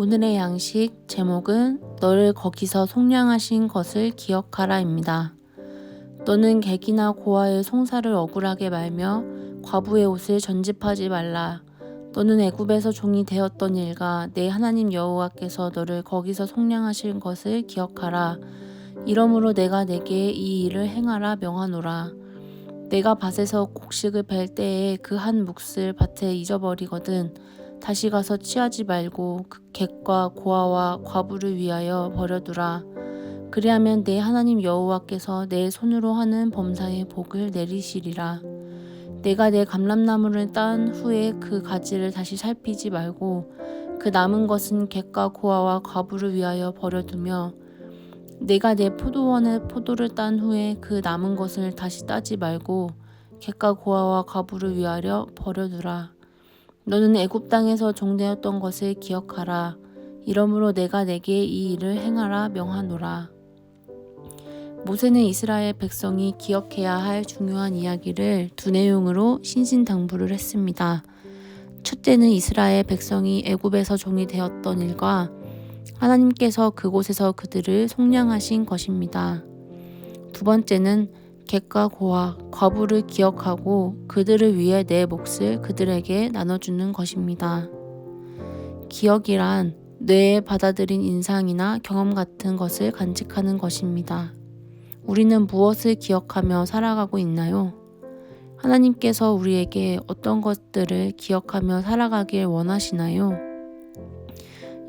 오늘의 양식 제목은 너를 거기서 속량하신 것을 기억하라입니다. 너는 객이나 고아의 송사를 억울하게 말며 과부의 옷을 전집하지 말라. 너는 애굽에서 종이 되었던 일과 내 하나님 여호와께서 너를 거기서 속량하신 것을 기억하라. 이러므로 내가 내게 이 일을 행하라 명하노라. 내가 밭에서 곡식을 벨 때에 그한 몫을 밭에 잊어버리거든 다시 가서 취하지 말고 그 객과 고아와 과부를 위하여 버려두라. 그리하면 내 하나님 여호와께서 내 손으로 하는 범사의 복을 내리시리라. 내가 내 감람나무를 딴 후에 그 가지를 다시 살피지 말고 그 남은 것은 객과 고아와 과부를 위하여 버려두며 내가 내 포도원에 포도를 딴 후에 그 남은 것을 다시 따지 말고 객과 고아와 과부를 위하여 버려두라. 너는 애굽 땅에서 종되었던 것을 기억하라. 이러므로 내가 내게 이 일을 행하라 명하노라. 모세는 이스라엘 백성이 기억해야 할 중요한 이야기를 두 내용으로 신신당부를 했습니다. 첫째는 이스라엘 백성이 애굽에서 종이 되었던 일과 하나님께서 그곳에서 그들을 속량하신 것입니다. 두 번째는 객과 고아, 과부를 기억하고 그들을 위해 내 몫을 그들에게 나눠주는 것입니다. 기억이란 뇌에 받아들인 인상이나 경험 같은 것을 간직하는 것입니다. 우리는 무엇을 기억하며 살아가고 있나요? 하나님께서 우리에게 어떤 것들을 기억하며 살아가길 원하시나요?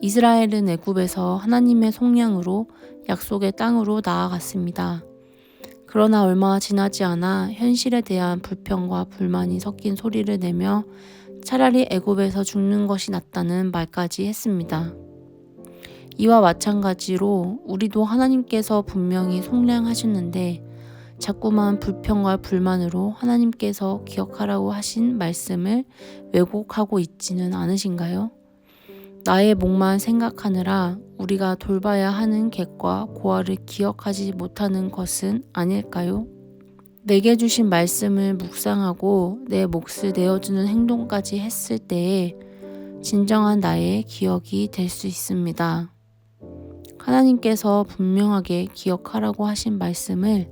이스라엘은 애굽에서 하나님의 속량으로 약속의 땅으로 나아갔습니다. 그러나 얼마 지나지 않아 현실에 대한 불평과 불만이 섞인 소리를 내며 차라리 애굽에서 죽는 것이 낫다는 말까지 했습니다. 이와 마찬가지로 우리도 하나님께서 분명히 속량하셨는데 자꾸만 불평과 불만으로 하나님께서 기억하라고 하신 말씀을 왜곡하고 있지는 않으신가요? 나의 목만 생각하느라 우리가 돌봐야 하는 객과 고아를 기억하지 못하는 것은 아닐까요? 내게 주신 말씀을 묵상하고 내 몫을 내어주는 행동까지 했을 때에 진정한 나의 기억이 될 수 있습니다. 하나님께서 분명하게 기억하라고 하신 말씀을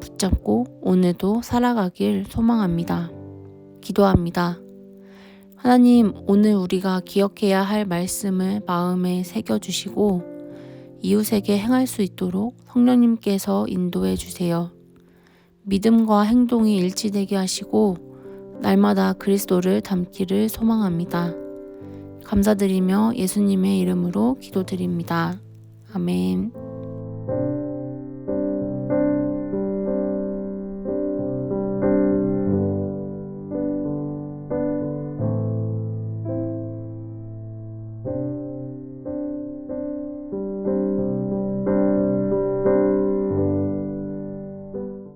붙잡고 오늘도 살아가길 소망합니다. 기도합니다. 하나님, 오늘 우리가 기억해야 할 말씀을 마음에 새겨주시고 이웃에게 행할 수 있도록 성령님께서 인도해 주세요. 믿음과 행동이 일치되게 하시고 날마다 그리스도를 담기를 소망합니다. 감사드리며 예수님의 이름으로 기도드립니다. 아멘.